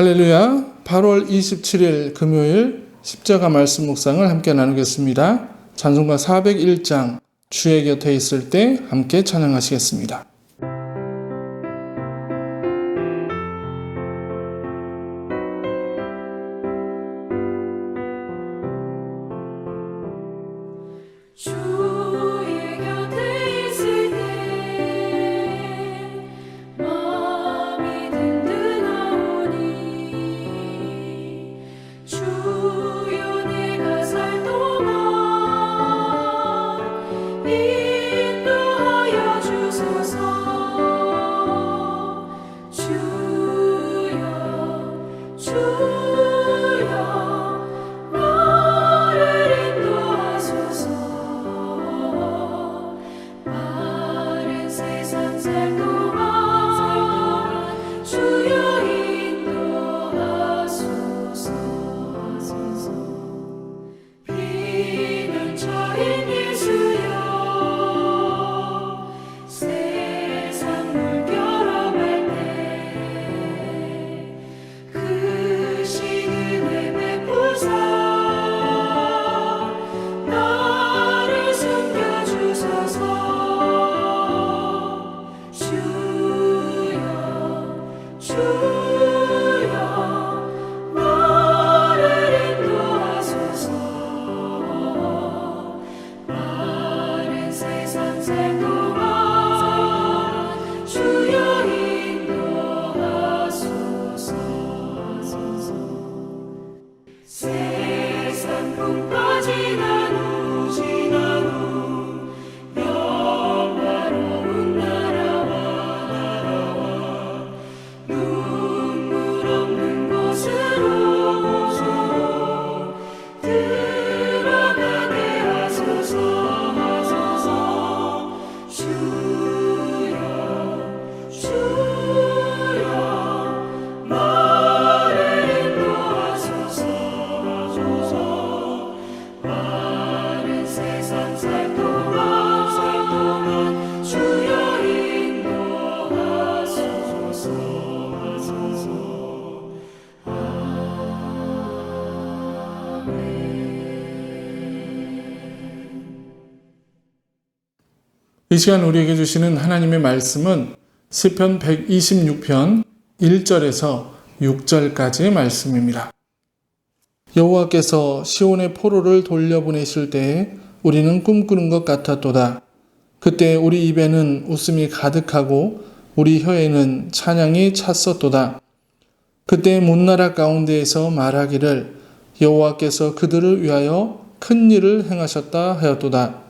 할렐루야. 8월 27일 금요일 십자가 말씀 묵상을 함께 나누겠습니다. 찬송가 401장 주의 곁에 있을 때 함께 찬양하시겠습니다. 인 이 시간 우리에게 주시는 하나님의 말씀은 시편 126편 1절에서 6절까지의 말씀입니다. 여호와께서 시온의 포로를 돌려보내실 때에 우리는 꿈꾸는 것 같았도다. 그때 우리 입에는 웃음이 가득하고 우리 혀에는 찬양이 찼었도다. 그때 문나라 가운데에서 말하기를 여호와께서 그들을 위하여 큰 일을 행하셨다 하였도다.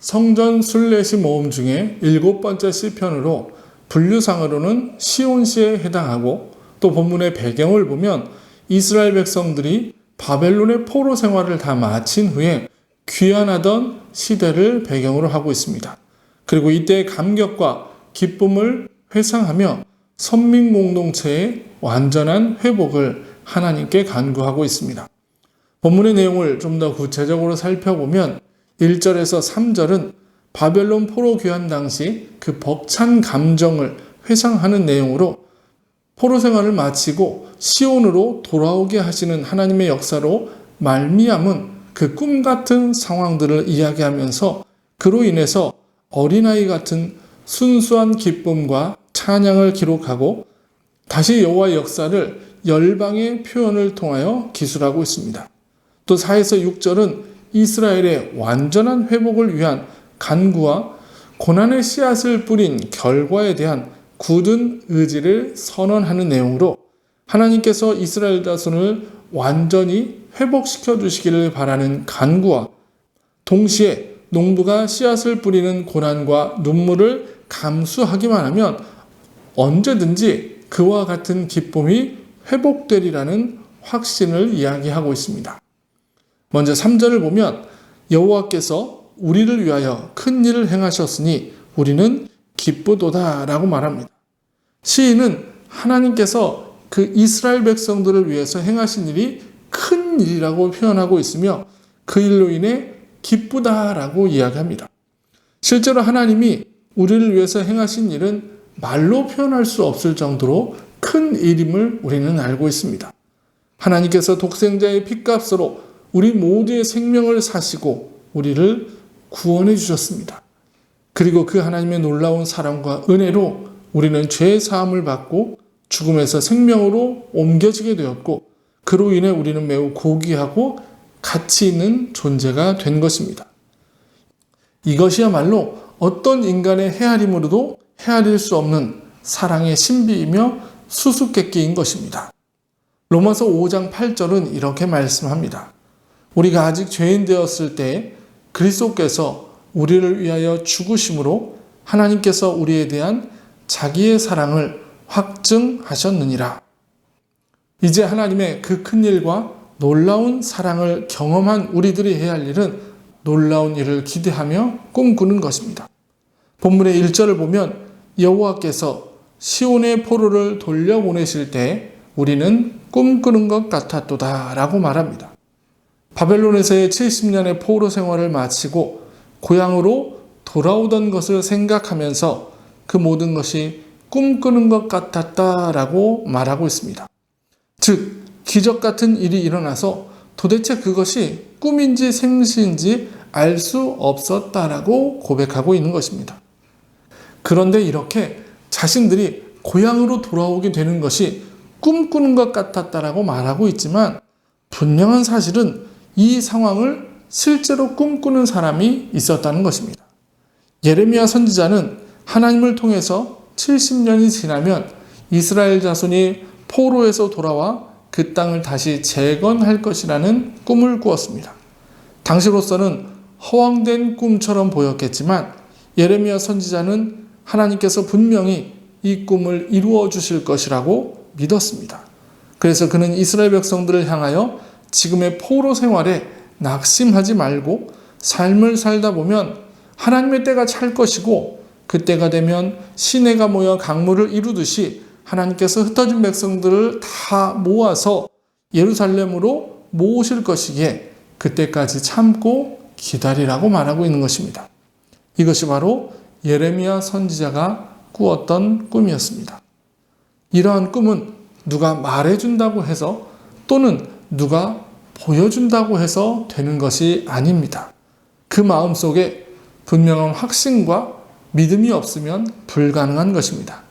성전 순례시 모음 중에 일곱 번째 시편으로 분류상으로는 시온시에 해당하고 또 본문의 배경을 보면 이스라엘 백성들이 바벨론의 포로 생활을 다 마친 후에 귀환하던 시대를 배경으로 하고 있습니다. 그리고 이때의 감격과 기쁨을 회상하며 선민 공동체의 완전한 회복을 하나님께 간구하고 있습니다. 본문의 내용을 좀 더 구체적으로 살펴보면 1절에서 3절은 바벨론 포로 귀환 당시 그 벅찬 감정을 회상하는 내용으로 포로 생활을 마치고 시온으로 돌아오게 하시는 하나님의 역사로 말미암은 그 꿈 같은 상황들을 이야기하면서 그로 인해서 어린아이 같은 순수한 기쁨과 찬양을 기록하고 다시 여호와의 역사를 열방의 표현을 통하여 기술하고 있습니다. 또 4에서 6절은 이스라엘의 완전한 회복을 위한 간구와 고난의 씨앗을 뿌린 결과에 대한 굳은 의지를 선언하는 내용으로 하나님께서 이스라엘 자손을 완전히 회복시켜 주시기를 바라는 간구와 동시에 농부가 씨앗을 뿌리는 고난과 눈물을 감수하기만 하면 언제든지 그와 같은 기쁨이 회복되리라는 확신을 이야기하고 있습니다. 먼저 3절을 보면 여호와께서 우리를 위하여 큰 일을 행하셨으니 우리는 기쁘도다라고 말합니다. 시인은 하나님께서 그 이스라엘 백성들을 위해서 행하신 일이 큰 일이라고 표현하고 있으며 그 일로 인해 기쁘다라고 이야기합니다. 실제로 하나님이 우리를 위해서 행하신 일은 말로 표현할 수 없을 정도로 큰 일임을 우리는 알고 있습니다. 하나님께서 독생자의 핏값으로 우리 모두의 생명을 사시고 우리를 구원해 주셨습니다. 그리고 그 하나님의 놀라운 사랑과 은혜로 우리는 죄 사함을 받고 죽음에서 생명으로 옮겨지게 되었고 그로 인해 우리는 매우 고귀하고 가치 있는 존재가 된 것입니다. 이것이야말로 어떤 인간의 헤아림으로도 헤아릴 수 없는 사랑의 신비이며 수수께끼인 것입니다. 로마서 5장 8절은 이렇게 말씀합니다. 우리가 아직 죄인 되었을 때 그리스도께서 우리를 위하여 죽으심으로 하나님께서 우리에 대한 자기의 사랑을 확증하셨느니라. 이제 하나님의 그 큰 일과 놀라운 사랑을 경험한 우리들이 해야 할 일은 놀라운 일을 기대하며 꿈꾸는 것입니다. 본문의 1절을 보면 여호와께서 시온의 포로를 돌려보내실 때 우리는 꿈꾸는 것 같았도다라고 말합니다. 바벨론에서의 70년의 포로 생활을 마치고 고향으로 돌아오던 것을 생각하면서 그 모든 것이 꿈꾸는 것 같았다라고 말하고 있습니다. 즉, 기적 같은 일이 일어나서 도대체 그것이 꿈인지 생시인지 알 수 없었다라고 고백하고 있는 것입니다. 그런데 이렇게 자신들이 고향으로 돌아오게 되는 것이 꿈꾸는 것 같았다라고 말하고 있지만 분명한 사실은 이 상황을 실제로 꿈꾸는 사람이 있었다는 것입니다. 예레미야 선지자는 하나님을 통해서 70년이 지나면 이스라엘 자손이 포로에서 돌아와 그 땅을 다시 재건할 것이라는 꿈을 꾸었습니다. 당시로서는 허황된 꿈처럼 보였겠지만 예레미야 선지자는 하나님께서 분명히 이 꿈을 이루어 주실 것이라고 믿었습니다. 그래서 그는 이스라엘 백성들을 향하여 지금의 포로 생활에 낙심하지 말고 삶을 살다 보면 하나님의 때가 찰 것이고 그때가 되면 시내가 모여 강물을 이루듯이 하나님께서 흩어진 백성들을 다 모아서 예루살렘으로 모으실 것이기에 그때까지 참고 기다리라고 말하고 있는 것입니다. 이것이 바로 예레미야 선지자가 꾸었던 꿈이었습니다. 이러한 꿈은 누가 말해준다고 해서 또는 누가 보여준다고 해서 되는 것이 아닙니다. 그 마음 속에 분명한 확신과 믿음이 없으면 불가능한 것입니다.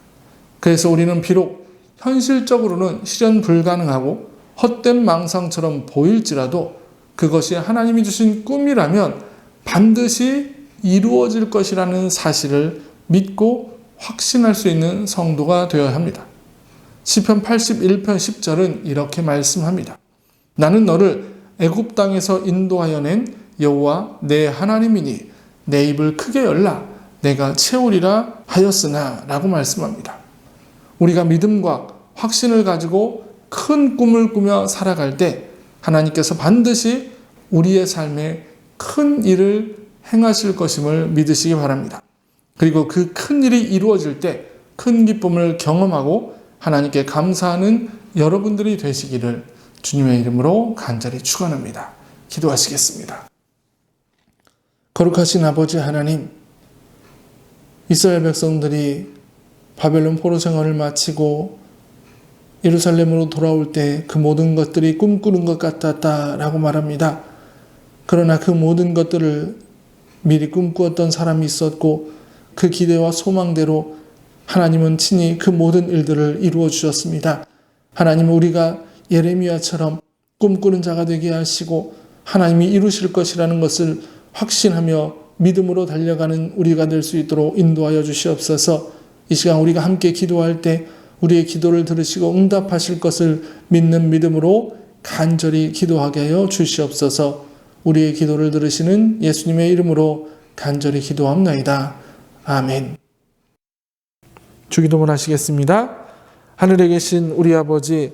그래서 우리는 비록 현실적으로는 실현 불가능하고 헛된 망상처럼 보일지라도 그것이 하나님이 주신 꿈이라면 반드시 이루어질 것이라는 사실을 믿고 확신할 수 있는 성도가 되어야 합니다. 시편 81편 10절은 이렇게 말씀합니다. 나는 너를 애굽 땅에서 인도하여 낸 여호와 내 하나님이니 내 입을 크게 열라 내가 채우리라 하였으나라고 말씀합니다. 우리가 믿음과 확신을 가지고 큰 꿈을 꾸며 살아갈 때 하나님께서 반드시 우리의 삶에 큰 일을 행하실 것임을 믿으시기 바랍니다. 그리고 그 큰 일이 이루어질 때 큰 기쁨을 경험하고 하나님께 감사하는 여러분들이 되시기를 주님의 이름으로 간절히 축원합니다. 기도하시겠습니다. 거룩하신 아버지 하나님, 이스라엘 백성들이 바벨론 포로 생활을 마치고 예루살렘으로 돌아올 때 그 모든 것들이 꿈꾸는 것 같았다라고 말합니다. 그러나 그 모든 것들을 미리 꿈꾸었던 사람이 있었고 그 기대와 소망대로 하나님은 친히 그 모든 일들을 이루어 주셨습니다. 하나님은 우리가 예레미야처럼 꿈꾸는 자가 되게 하시고 하나님이 이루실 것이라는 것을 확신하며 믿음으로 달려가는 우리가 될 수 있도록 인도하여 주시옵소서. 이 시간 우리가 함께 기도할 때 우리의 기도를 들으시고 응답하실 것을 믿는 믿음으로 간절히 기도하게 하여 주시옵소서. 우리의 기도를 들으시는 예수님의 이름으로 간절히 기도합나이다. 아멘. 주기도문 하시겠습니다. 하늘에 계신 우리 아버지,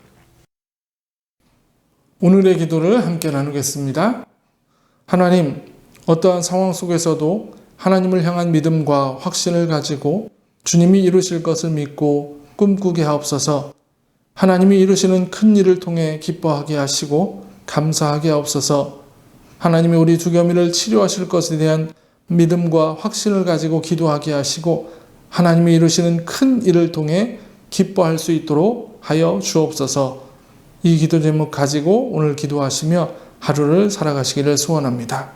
오늘의 기도를 함께 나누겠습니다. 하나님, 어떠한 상황 속에서도 하나님을 향한 믿음과 확신을 가지고 주님이 이루실 것을 믿고 꿈꾸게 하옵소서. 하나님이 이루시는 큰 일을 통해 기뻐하게 하시고 감사하게 하옵소서. 하나님이 우리 두려움을 치료하실 것에 대한 믿음과 확신을 가지고 기도하게 하시고 하나님이 이루시는 큰 일을 통해 기뻐할 수 있도록 하여 주옵소서. 이 기도 제목 가지고 오늘 기도하시며 하루를 살아가시기를 소원합니다.